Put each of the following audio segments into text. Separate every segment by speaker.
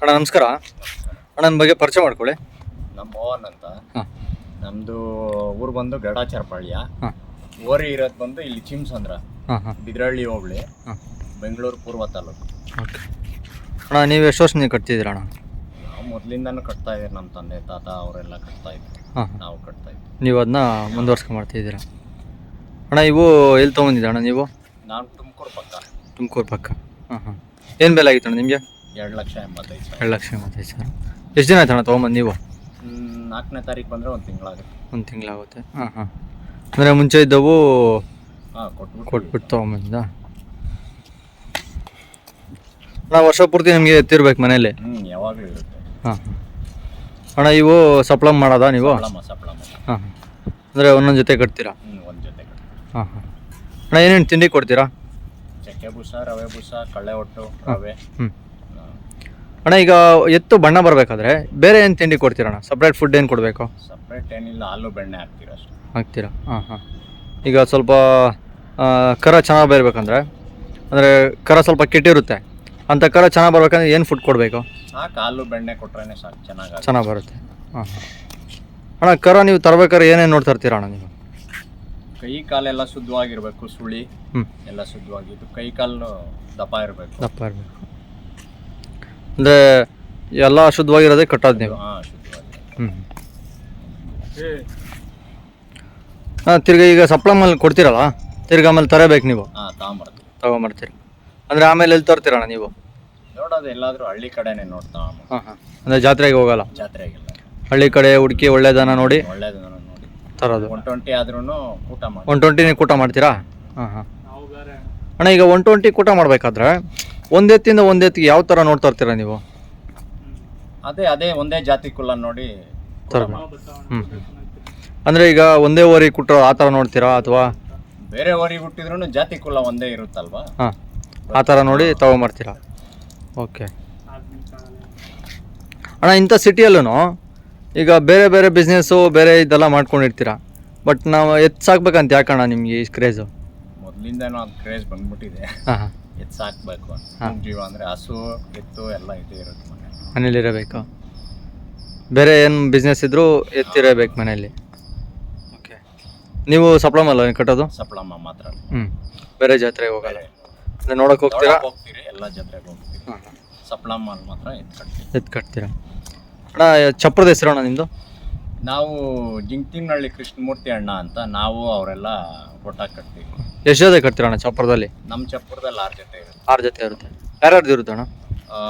Speaker 1: ಅಣ್ಣ ನಮಸ್ಕಾರ. ಅಣ್ಣನ ಬಗ್ಗೆ ಪರಿಚಯ ಮಾಡ್ಕೊಳ್ಳಿ.
Speaker 2: ನಮ್ಮ ಮೋಹನ್ ಅಂತ.
Speaker 1: ಹಾಂ.
Speaker 2: ನಮ್ದು ಊರು ಬಂದು ಗಡಾಚರಪಾಳ್ಯ
Speaker 1: ಹಾಂ.
Speaker 2: ಓರಿ ಇರೋದು ಬಂದು ಇಲ್ಲಿ ಚಿಮ್ಸಂದ್ರ
Speaker 1: ಹಾಂ ಹಾಂ.
Speaker 2: ಬಿದ್ರಳ್ಳಿ ಹೋಬಳಿ
Speaker 1: ಹಾಂ.
Speaker 2: ಬೆಂಗಳೂರು ಪೂರ್ವ ತಾಲೂಕು.
Speaker 1: ಓಕೆ. ಅಣ್ಣ ನೀವು ಎಷ್ಟು ವರ್ಷ ನೀವು ಕಟ್ತಿದ್ದೀರ ಅಣ್ಣ?
Speaker 2: ನಾವು ಮೊದಲಿಂದನೂ ಕಟ್ತಾ ಇದ್ದೀವಿ ನಮ್ಮ ತಂದೆ ತಾತ ಅವರೆಲ್ಲ ಕಟ್ತಾ ಇದ್ರು.
Speaker 1: ಹಾಂ ಹಾಂ.
Speaker 2: ನಾವು ಕಟ್ತಾ ಇದ್ವಿ.
Speaker 1: ನೀವು ಅದನ್ನ ಮುಂದುವರ್ಸ್ಕೊಂಡು ಮಾಡ್ತಿದ್ದೀರಾ? ಅಣ್ಣ ಇವು ಎಲ್ಲಿ ತೊಗೊಂಡಿದ್ದೀರ ಅಣ್ಣ ನೀವು?
Speaker 2: ನಾನು ತುಮಕೂರು ಪಕ್ಕ.
Speaker 1: ತುಮಕೂರು ಪಕ್ಕ. ಹಾಂ ಹಾಂ. ಏನು ಬೆಲೆ ಆಗಿತ್ತು ಅಣ್ಣ ನಿಮಗೆ?
Speaker 2: ಎರಡು ಲಕ್ಷ ಎಂಬತ್ತೈದು ಸಾವಿರ.
Speaker 1: ಎರಡು ಲಕ್ಷ ಎಂಬತ್ತೈದು ಸಾವಿರ. ಎಷ್ಟು ದಿನ ಆಯ್ತು ಅಣ್ಣ ತೊಗೊಂಬಂದು ನೀವು?
Speaker 2: ಹ್ಮ್, ನಾಲ್ಕನೇ ತಾರೀಕು ಬಂದರೆ ಒಂದು ತಿಂಗಳಾಗುತ್ತೆ.
Speaker 1: ಒಂದು ತಿಂಗಳಾಗುತ್ತೆ. ಹಾಂ ಹಾಂ. ಅಂದರೆ ಮುಂಚೆ ಇದ್ದವು
Speaker 2: ಹಾಂ ಕೊಟ್ಬಿಟ್ಟು
Speaker 1: ಕೊಟ್ಬಿಟ್ಟು ತೊಗೊಂಬಂದ ಅಣ್ಣ ವರ್ಷ ಪೂರ್ತಿ ನಿಮಗೆ ಎತ್ತಿರ್ಬೇಕು ಮನೇಲಿ
Speaker 2: ಹ್ಞೂ ಯಾವಾಗಲೂ ಇರುತ್ತೆ.
Speaker 1: ಹಾಂ ಹಾಂ. ಅಣ್ಣ ಇವು ಸಪ್ಲಮ್ ಮಾಡೋದಾ ನೀವು?
Speaker 2: ಸಪ್ಲಮ್ಮ ಸಪ್ಲಮ್ಮ
Speaker 1: ಹಾಂ ಹಾಂ. ಅಂದರೆ ಒಂದೊಂದು ಜೊತೆ ಕಟ್ತೀರಾ?
Speaker 2: ಹ್ಞೂ ಒಂದು ಜೊತೆ
Speaker 1: ಹಾಂ ಹಾಂ. ಅಣ್ಣ ಏನೇನು ತಿಂಡಿ ಕೊಡ್ತೀರಾ?
Speaker 2: ಚಕ್ಕೆ ಬೂಸ ರವೆ ಬೂಸ ಕಳ್ಳೆ ಒಟ್ಟು ರವೆ.
Speaker 1: ಹ್ಞೂ. ಅಣ್ಣ ಈಗ ಎತ್ತು ಬಣ್ಣ ಬರಬೇಕಾದ್ರೆ ಬೇರೆ ಏನು ತಿಂಡಿ ಕೊಡ್ತೀರಣ್ಣ? ಸಪ್ರೇಟ್ ಫುಡ್ ಏನು ಕೊಡಬೇಕು?
Speaker 2: ಸಪ್ರೇಟ್ ಏನಿಲ್ಲ ಹಾಲು ಬೆಣ್ಣೆ ಹಾಕ್ತೀರ ಅಷ್ಟೇ.
Speaker 1: ಹಾಕ್ತೀರಾ? ಹಾಂ ಹಾಂ. ಈಗ ಸ್ವಲ್ಪ ಕರ ಚೆನ್ನಾಗಿ ಬರಬೇಕಂದ್ರೆ ಅಂದರೆ ಕರ ಸ್ವಲ್ಪ ಕೆಟ್ಟಿರುತ್ತೆ. ಅಂಥ ಕರ ಚೆನ್ನಾಗಿ ಬರ್ಬೇಕಂದ್ರೆ ಏನು ಫುಡ್ ಕೊಡಬೇಕು?
Speaker 2: ಸಾಕು ಹಾಲು ಬೆಣ್ಣೆ ಕೊಟ್ರೆ ಸಾಕು ಚೆನ್ನಾಗಿ
Speaker 1: ಚೆನ್ನಾಗಿ ಬರುತ್ತೆ. ಹಾಂ ಹಾಂ. ಅಣ್ಣ ಕರ ನೀವು ತರ್ಬೇಕಾದ್ರೆ ಏನೇನು ನೋಡ್ತಾ ಇರ್ತೀರ ಅಣ್ಣ ನೀವು?
Speaker 2: ಕೈ ಕಾಲೆಲ್ಲ ಶುದ್ಧವಾಗಿರಬೇಕು ಸುಳಿ
Speaker 1: ಹ್ಞೂ
Speaker 2: ಎಲ್ಲ ಶುದ್ಧವಾಗಿತ್ತು ಕೈ ಕಾಲು ದಪ್ಪ ಇರಬೇಕು.
Speaker 1: ದಪ್ಪ ಇರಬೇಕು. ಅಂದರೆ ಎಲ್ಲ ಶುದ್ಧವಾಗಿರೋದೇ ಕಟ್ಟೋದು ನೀವು.
Speaker 2: ಹಾಂ ಶುದ್ಧವಾಗಿ.
Speaker 1: ಹ್ಞೂ ಹಾಂ ತಿರ್ಗಿ ಈಗ ಸಪ್ಲಮಲ್ಲಿ ಕೊಡ್ತೀರಲ್ಲ ತಿರ್ಗಿ ಆಮೇಲೆ ತರಬೇಕು ನೀವು.
Speaker 2: ಹಾಂ ತಗೊಂಬರ್ತೀವಿ
Speaker 1: ತಗೊಂಬರ್ತೀರಿ. ಅಂದರೆ ಆಮೇಲೆ ಎಲ್ಲಿ ತರ್ತೀರಣ್ಣ ನೀವು?
Speaker 2: ನೋಡೋದು ಎಲ್ಲಾದರೂ ಹಳ್ಳಿ ಕಡೆನೇ ನೋಡ್ತಾ
Speaker 1: ಹಾಂ ಹಾಂ. ಅಂದರೆ ಜಾತ್ರೆಗೆ ಹೋಗಲ್ಲ?
Speaker 2: ಜಾತ್ರೆಗೆಲ್ಲ.
Speaker 1: ಹಳ್ಳಿ ಕಡೆ ಹುಡುಕಿ ಒಳ್ಳೇದನ್ನ ನೋಡಿ
Speaker 2: ಒಳ್ಳೇದು ನೋಡಿ.
Speaker 1: ತರೋದು.
Speaker 2: ಒನ್ ಟ್ವೆಂಟಿ ಆದ್ರೂ ಊಟ ಮಾಡಿ
Speaker 1: ಒನ್ ಟ್ವೆಂಟಿನೇ ಕೂಟ ಮಾಡ್ತೀರಾ? ಹಾಂ ಹಾಂ. ಅಣ್ಣ ಈಗ ಒನ್ ಟ್ವೆಂಟಿ ಕೂಟ ಮಾಡಬೇಕಾದ್ರೆ ಒಂದು ಎತ್ತಿಂದ ಒಂದು ಎತ್ತಿಗೆ ಯಾವ ಥರ ನೋಡ್ತಾ ಇರ್ತೀರಾ ನೀವು?
Speaker 2: ಅದೇ ಅದೇ ಒಂದೇ ಜಾತಿ ಕುಲ್ಲ ನೋಡಿ
Speaker 1: ಅಂದ್ರೆ ಹ್ಞೂ ಅಂದರೆ ಈಗ ಒಂದೇ ಓರಿ ಕುಟ್ರ ಆ ಥರ ನೋಡ್ತೀರಾ ಅಥವಾ?
Speaker 2: ಬೇರೆ ಊರಿಗೆ ಹುಟ್ಟಿದ್ರು ಜಾತಿ ಕುಲ ಒಂದೇ ಇರುತ್ತಲ್ವಾ?
Speaker 1: ಹಾಂ ಆ ಥರ ನೋಡಿ ತಗೊಂಬರ್ತೀರಾ ಓಕೆ. ಅಣ್ಣ ಇಂಥ ಸಿಟಿಯಲ್ಲೂ ಈಗ ಬೇರೆ ಬೇರೆ ಬಿಸ್ನೆಸ್ಸು ಬೇರೆ ಇದೆಲ್ಲ ಮಾಡ್ಕೊಂಡಿರ್ತೀರಾ? ಬಟ್ ನಾವು ಎತ್ತು ಸಾಕ್ಬೇಕಂತ ಯಾಕಣ್ಣ ನಿಮಗೆ ಈ ಕ್ರೇಜು
Speaker 2: ಮೊದಲಿಂದನೂ ಅದು ಕ್ರೇಜ್ ಬಂದ್ಬಿಟ್ಟಿದೆ. ಎತ್ತು ಸಾಕ್ಬೇಕು ಅಂತ. ಜೀವ ಅಂದರೆ ಹಸು ಎತ್ತು ಎಲ್ಲ ಇದೆ ಇರುತ್ತೆ ಮನೆ
Speaker 1: ಮನೇಲಿರಬೇಕು ಬೇರೆ ಏನು ಬಿಸ್ನೆಸ್ ಇದ್ರು ಎತ್ತಿರಬೇಕು ಮನೆಯಲ್ಲಿ? ಓಕೆ. ನೀವು ಅಲ್ಲ ಕಟ್ಟೋದು?
Speaker 2: ಸಪ್ಲಮ್ಮ ಮಾತ್ರ
Speaker 1: ಹ್ಞೂ ಬೇರೆ ಜಾತ್ರೆಗೆ ಹೋಗಲ್ಲ? ಅಂದರೆ ನೋಡೋಕೆ ಹೋಗ್ತೀರಾ?
Speaker 2: ಹೋಗ್ತೀರಿ ಎಲ್ಲ ಜಾತ್ರೆಗೆ ಹೋಗ್ತೀರಿ.
Speaker 1: ಹಾಂ ಹಾಂ
Speaker 2: ಸಪ್ಲಮ್ಮ ಅಲ್ಲಿ ಮಾತ್ರ ಎತ್ತು ಕಟ್ತೀವಿ.
Speaker 1: ಎತ್ತು ಕಟ್ತೀರಾ? ಅಣ್ಣ ಚಪ್ರದ ಹೆಸರು ಅಣ್ಣ ನಿಮ್ಮದು
Speaker 2: ನಾವು ಜಿಂಕ್ತಿನಹಳ್ಳಿ ಕೃಷ್ಣಮೂರ್ತಿ ಅಣ್ಣ ಅಂತ ನಾವು ಅವರೆಲ್ಲ ಒಟ್ಟಾಗಿ ಕಟ್ತೀವಿ.
Speaker 1: ಎಷ್ಟು ಜೊತೆ ಕಟ್ತೀರ ಅಣ್ಣ ಚಪ್ಪರದಲ್ಲಿ?
Speaker 2: ನಮ್ಮ ಚಪ್ಪರದಲ್ಲಿ ಆರು ಜೊತೆ ಇರುತ್ತೆ.
Speaker 1: ಆರು ಜೊತೆ ಇರುತ್ತೆ. ಯಾರ್ಯಾರ್ದು ಇರುತ್ತೆ ಅಣ್ಣ?
Speaker 2: ಆ,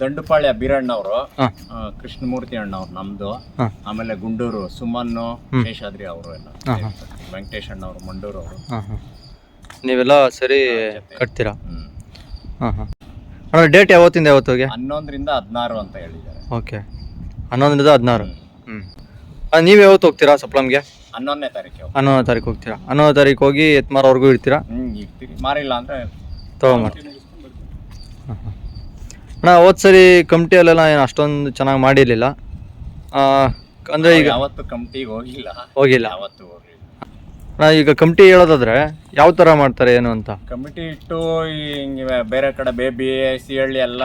Speaker 2: ದಂಡುಪಾಳ್ಯ ಬೀರಣ್ಣವರು
Speaker 1: ಕೃಷ್ಣಮೂರ್ತಿ
Speaker 2: ಕೃಷ್ಣಮೂರ್ತಿ ಅಣ್ಣವ್ರು ನಮ್ದು.
Speaker 1: ಹಾಂ.
Speaker 2: ಆಮೇಲೆ ಗುಂಡೂರು ಸುಮನ್ನು. ಶೇಷಾದ್ರಿ ಅವರು ಎಲ್ಲ
Speaker 1: ವೆಂಕಟೇಶ್ ಅಣ್ಣ
Speaker 2: ವೆಂಕಟೇಶ್ ಅಣ್ಣವರು ಮಂಡೂರು ಅವರು.
Speaker 1: ಹಾಂ ಹಾಂ. ನೀವೆಲ್ಲ ಸರಿ ಕಟ್ತೀರಾ?
Speaker 2: ಹ್ಮ್.
Speaker 1: ಹಾಂ ಹಾಂ. ಅಣ್ಣ ಡೇಟ್ ಯಾವತ್ತಿಂದ ಯಾವತ್ತಿಗೆ?
Speaker 2: ಹನ್ನೊಂದರಿಂದ ಹದಿನಾರು ಅಂತ ಹೇಳಿದ್ದಾರೆ.
Speaker 1: ಓಕೆ. ಹನ್ನೊಂದರಿಂದ ಹದಿನಾರು.
Speaker 2: ಹ್ಮ್.
Speaker 1: ಹ್ಞೂ ನೀವು ಯಾವತ್ತು ಹೋಗ್ತೀರಾ ಸಪ್ಲಮ್ಗೆ?
Speaker 2: ಹನ್ನೊಂದನೇ ತಾರೀಕು
Speaker 1: ಹನ್ನೊಂದನೇ ತಾರೀಕು ಹೋಗ್ತೀರಾ? ಹನ್ನೊಂದನೇ ತಾರೀಕು ಹೋಗಿ ಎತ್ಮಾರವರೆಗೂ ಇರ್ತೀರಾ
Speaker 2: ಹ್ಮ್ ಇರ್ತೀರಿ ಮಾರಿಲ್ಲ ಅಂದ್ರೆ
Speaker 1: ಹಾಂ ಹಾಂ ಅಣ್ಣ ಹೋದ ಸರಿ ಕಮಿಟಿಯಲ್ಲೆಲ್ಲ ಏನು ಅಷ್ಟೊಂದು ಚೆನ್ನಾಗಿ ಮಾಡಿರಲಿಲ್ಲ. ಅಂದರೆ ಈಗ
Speaker 2: ಅವತ್ತು ಕಮಿಟಿಗೆ ಹೋಗಿಲ್ಲ.
Speaker 1: ಹೋಗಿಲ್ಲ.
Speaker 2: ಯಾವತ್ತು ಹೋಗಿಲ್ಲ.
Speaker 1: ಈಗ ಕಮಿಟಿ ಹೇಳೋದಾದ್ರೆ ಯಾವ ಥರ ಮಾಡ್ತಾರೆ ಏನು ಅಂತ?
Speaker 2: ಕಮಿಟಿ ಇಟ್ಟು ಈ ಹಿಂಗೆ ಬೇರೆ ಕಡೆ ಬೇಬಿ ಸಿಹಳ್ಳಿ ಎಲ್ಲ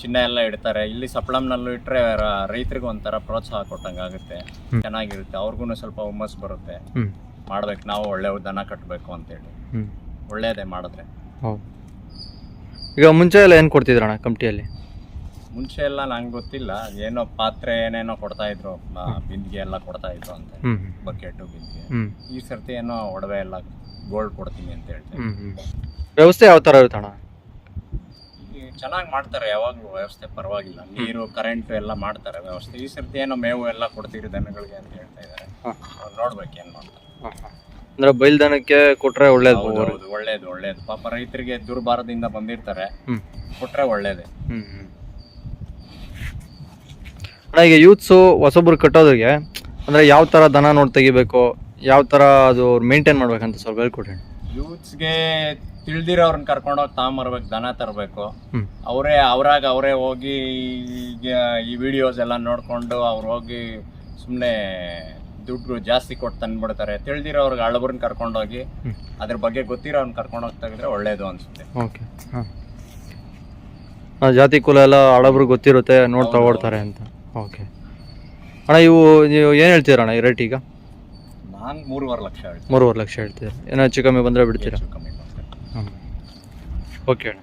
Speaker 2: ಚಿನ್ನ ಎಲ್ಲ ಇಡ್ತಾರೆ. ಇಲ್ಲಿ ಸಪ್ಲಮ್ನಲ್ಲೂ ಇಟ್ಟರೆ ರೈತರಿಗೆ ಒಂಥರ ಪ್ರೋತ್ಸಾಹ ಕೊಟ್ಟಂಗೆ ಆಗುತ್ತೆ. ಚೆನ್ನಾಗಿರುತ್ತೆ. ಅವ್ರಿಗೂ ಸ್ವಲ್ಪ ಹುಮ್ಮಸ್ ಬರುತ್ತೆ. ಮಾಡ್ಬೇಕು. ನಾವು ಒಳ್ಳೆ ದನ ಕಟ್ಟಬೇಕು ಅಂತೇಳಿ.
Speaker 1: ಹ್ಞೂ
Speaker 2: ಒಳ್ಳೇದೇ ಮಾಡಿದ್ರೆ.
Speaker 1: ಹೌದು. ಈಗ ಮುಂಚೆ ಎಲ್ಲ ಏನು ಕೊಡ್ತಿದ್ರಣ್ಣ ಕಮಿಟಿಯಲ್ಲಿ?
Speaker 2: ಮುಂಚೆ ಎಲ್ಲ ನಂಗೆ ಗೊತ್ತಿಲ್ಲ. ಏನೋ ಪಾತ್ರೆ ಏನೇನೋ ಕೊಡ್ತಾ ಇದ್ರು ಬಿಂದಿಗೆ ಎಲ್ಲ ಕೊಡ್ತಾ ಇದ್ರು ಅಂತ. ಬಕೆಟ್ ಬಿಂದಿಗೆ. ಈ ಸರ್ತಿ ಏನೋ ಒಡವೆ ಎಲ್ಲ ಗೋಲ್ಡ್ ಕೊಡ್ತೀನಿ ಅಂತ ಹೇಳ್ತಾರೆ
Speaker 1: ವ್ಯವಸ್ಥೆ ಯಾವ ತರ ಇರುತ್ತಣ್ಣ
Speaker 2: ಚೆನ್ನಾಗಿ ಮಾಡ್ತಾರೆ ಯಾವಾಗಲೂ ವ್ಯವಸ್ಥೆ ಪರವಾಗಿಲ್ಲ. ನೀರು ಕರೆಂಟ್ ಎಲ್ಲ ಮಾಡ್ತಾರೆ ವ್ಯವಸ್ಥೆ. ಈ ಸರ್ತಿ ಏನೋ ಮೇವು ಎಲ್ಲ ಕೊಡ್ತೀರಿ ದನಗಳಿಗೆ ಅಂತ ಹೇಳ್ತಾ ಇದ್ದಾರೆ ನೋಡ್ಬೇಕು ಏನು ಮಾಡ್ತಾರೆ
Speaker 1: ಅಂದ್ರೆ ಕೊಟ್ರೆ ಬೈಲ್ದನಕ್ಕೆ ಕೊಟ್ಟರೆ ಒಳ್ಳೇದು
Speaker 2: ಒಳ್ಳೇದು ಒಳ್ಳೇದು. ಪಾಪ ರೈತರಿಗೆ ದುರ್ಬಾರದಿಂದ ಬಂದಿರ್ತಾರೆ. ಕೊಟ್ರೆ ಒಳ್ಳೇದೇ.
Speaker 1: ಅಣ್ಣ ಈಗ ಯೂತ್ಸು ಹೊಸೊಬ್ರು ಕಟ್ಟೋದ್ರಿಗೆ ಅಂದರೆ ಯಾವ ಥರ ದನ ನೋಡಿ ತೆಗಿಬೇಕು ಯಾವ ಥರ ಅದು ಮೇಂಟೈನ್ ಮಾಡ್ಬೇಕಂತ ಸ್ವಲ್ಪ ಹೇಳ್ಕೊಡ್ರಿ
Speaker 2: ಯೂತ್ಸ್ಗೆ ತಿಳಿದಿರೋರ್ನ ಕರ್ಕೊಂಡೋಗಿ ತಾಂಬರ್ಬೇಕು ದನ ತರಬೇಕು. ಅವರೇ ಅವರಾಗ ಅವರೇ ಹೋಗಿ ಈಗ ಈ ವಿಡಿಯೋಸ್ ಎಲ್ಲ ನೋಡಿಕೊಂಡು ಅವ್ರು ಹೋಗಿ ಸುಮ್ಮನೆ ದುಡ್ಡು ಜಾಸ್ತಿ ಕೊಟ್ಟು ತಂದ್ಬಿಡ್ತಾರೆ. ತಿಳಿದಿರೋರ್ಗೆ ಹಳಬ್ರನ್ನ ಕರ್ಕೊಂಡೋಗಿ ಅದ್ರ ಬಗ್ಗೆ ಗೊತ್ತಿರೋರ್ನ ಕರ್ಕೊಂಡೋಗಿ ತೆಗೆದ್ರೆ ಒಳ್ಳೇದು ಅನಿಸುತ್ತೆ.
Speaker 1: ಓಕೆ. ಜಾತಿ ಕುಲ ಎಲ್ಲ ಹಳಬ್ರಿಗೆ ಗೊತ್ತಿರುತ್ತೆ ನೋಡಿ
Speaker 2: ಓಡ್ತಾರೆ
Speaker 1: ತಗೊಳ್ತಾರೆ ಅಂತ. ಓಕೆ ಅಣ್ಣ ಇವು ನೀವು ಏನು ಹೇಳ್ತೀರ ಅಣ್ಣ ಈ ರೇಟ್ ಈಗ?
Speaker 2: ನಾನು ಮೂರುವರೆ ಲಕ್ಷ ಹೇಳ್ತೀನಿ.
Speaker 1: ಮೂರುವರೆ ಲಕ್ಷ ಹೇಳ್ತೀರ. ಏನೋ ಹೆಚ್ಚು ಕಮ್ಮಿ ಬಂದರೆ ಬಿಡ್ತೀರಾ?
Speaker 2: ಹೆಚ್ಚು ಕಮ್ಮಿ.
Speaker 1: ಹ್ಞೂ ಓಕೆ ಅಣ್ಣ.